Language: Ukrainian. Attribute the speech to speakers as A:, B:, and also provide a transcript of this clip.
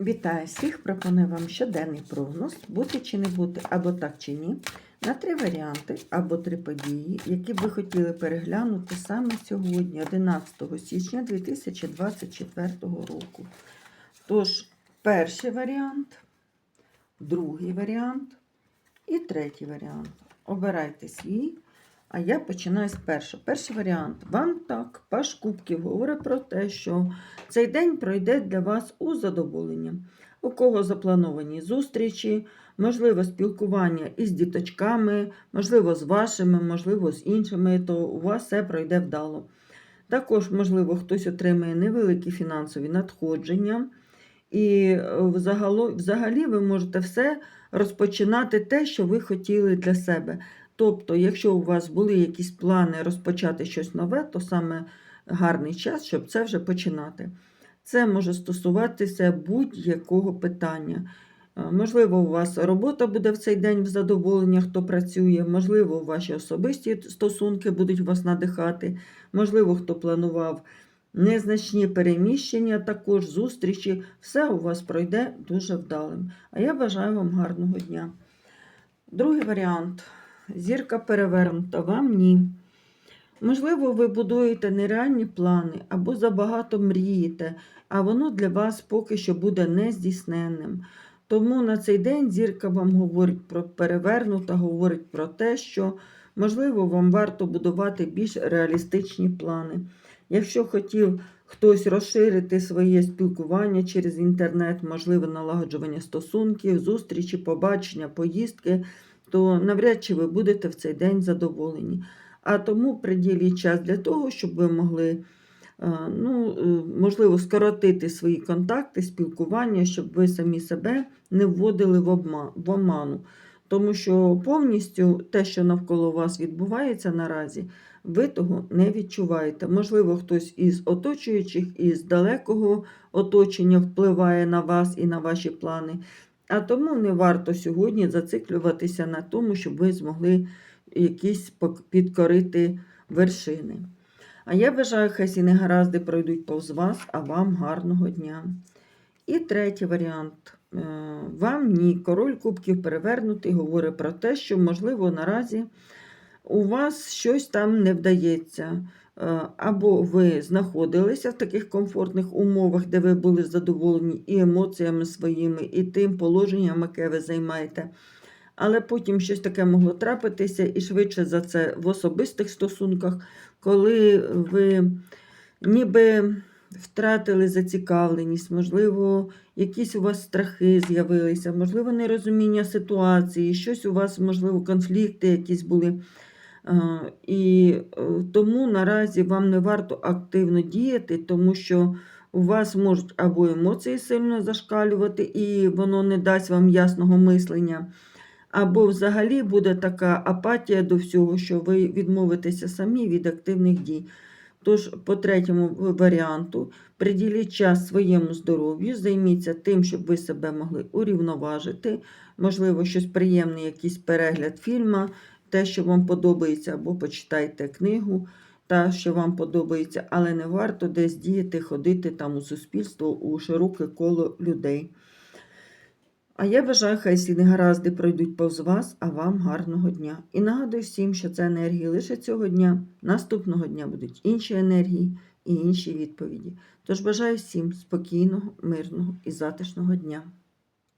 A: Вітаю всіх! Пропоную вам щоденний прогноз, бути чи не бути, або так чи ні, на три варіанти або три події, які ви хотіли переглянути саме сьогодні, 11 січня 2024 року. Тож, перший варіант, другий варіант і третій варіант. Обирайте свій. А я починаю з першого. Перший варіант. Вам так, паш кубків говорить про те, що цей день пройде для вас у задоволення. У кого заплановані зустрічі, можливо, спілкування із діточками, можливо, з вашими, можливо, з іншими, то у вас все пройде вдало. Також, можливо, хтось отримає невеликі фінансові надходження. І е, взагалі ви можете все розпочинати те, що ви хотіли для себе. Тобто, якщо у вас були якісь плани розпочати щось нове, то саме гарний час, щоб це вже починати. Це може стосуватися будь-якого питання. Е, Можливо, у вас робота буде в цей день в задоволення, хто працює, можливо, ваші особисті стосунки будуть вас надихати, можливо, хто планував незначні переміщення, також зустрічі. Все у вас пройде дуже вдалим. А я бажаю вам гарного дня. Другий варіант. Зірка перевернута, вам ні. Можливо, ви будуєте нереальні плани або забагато мрієте, а воно для вас поки що буде нездійсненним. Тому на цей день зірка вам говорить про перевернута, говорить про те, що, можливо, вам варто будувати більш реалістичні плани. Якщо хотів хтось розширити своє спілкування через інтернет, можливо, налагоджування стосунків, зустрічі, побачення, поїздки, то навряд чи ви будете в цей день задоволені. А тому приділіть час для того, щоб ви могли, е, ну, е, можливо, скоротити свої контакти, спілкування, щоб ви самі себе не вводили в оману. Тому що повністю те, що навколо вас відбувається наразі, ви того не відчуваєте. Можливо, хтось із оточуючих, із далекого оточення впливає на вас і на ваші плани. А тому не варто сьогодні зациклюватися на тому, щоб ви змогли якісь підкорити вершини. А я бажаю, хай ці негаразди пройдуть повз вас, а вам гарного дня. І третій варіант. Е, Вам ні. Король кубків перевернутий говорить про те, що, можливо, наразі у вас щось там не вдається. Е, Або ви знаходилися в таких комфортних умовах, де ви були задоволені і емоціями своїми, і тим положенням, яке ви займаєте. Але потім щось таке могло трапитися, і швидше за це в особистих стосунках, коли ви ніби втратили зацікавленість, можливо, якісь у вас страхи з'явилися, можливо, нерозуміння ситуації, щось у вас, можливо, конфлікти якісь були. Е, І е, тому наразі вам не варто активно діяти, тому що у вас можуть або емоції сильно зашкалювати, і воно не дасть вам ясного мислення. Або взагалі буде така апатія до всього, що ви відмовитеся самі від активних дій. Тож, по третьому варіанту, приділіть час своєму здоров'ю, займіться тим, щоб ви себе могли урівноважити, можливо, щось приємне, якийсь перегляд фільму, те, що вам подобається, або почитайте книгу, та, що вам подобається, але не варто десь діяти, ходити там у суспільство, у широке коло людей. А я бажаю, хай всі негаразди пройдуть повз вас, а вам гарного дня. І нагадую всім, що це енергії лише цього дня. Наступного дня будуть інші енергії і інші відповіді. Тож бажаю всім спокійного, мирного і затишного дня.